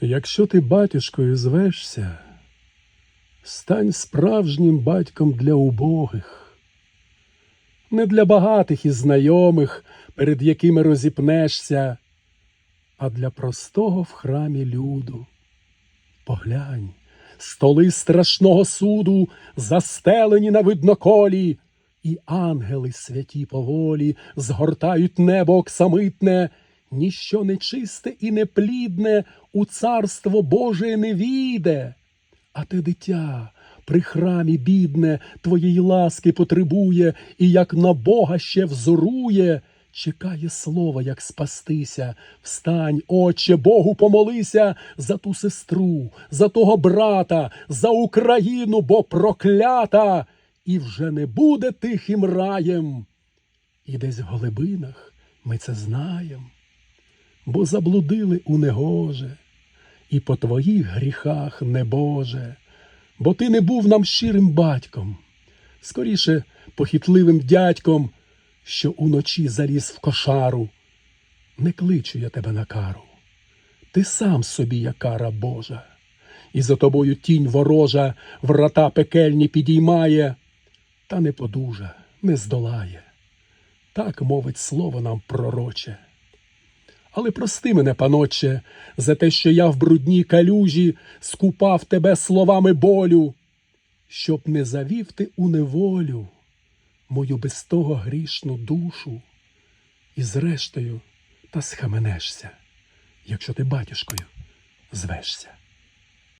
Якщо ти батюшкою звешся, стань справжнім батьком для убогих, не для багатих і знайомих, перед якими розіпнешся, а для простого в храмі люду. Поглянь, столи страшного суду застелені на видноколі, і ангели святі поволі згортають небо оксамитне, ніщо нечисте і неплідне у царство Боже не війде. А те дитя при храмі бідне твоєї ласки потребує, і як на Бога ще взорує, чекає слова, як спастися. Встань, отче, Богу помолися за ту сестру, за того брата, за Україну, бо проклята, і вже не буде тихим раєм. І десь в глибинах ми це знаєм, бо заблудили у негоже, і по твоїх гріхах, небоже, бо ти не був нам щирим батьком, скоріше похитливим дядьком, що уночі заліз в кошару. Не кличу я тебе на кару. Ти сам собі є кара Божа, і за тобою тінь ворожа врата пекельні підіймає, та не подужа, не здолає. Так мовить слово нам пророче. Але прости мене, паноче, за те, що я в брудній калюжі скупав тебе словами болю, щоб не завів ти у неволю мою без того грішну душу, і зрештою та схаменешся, якщо ти батюшкою звешся.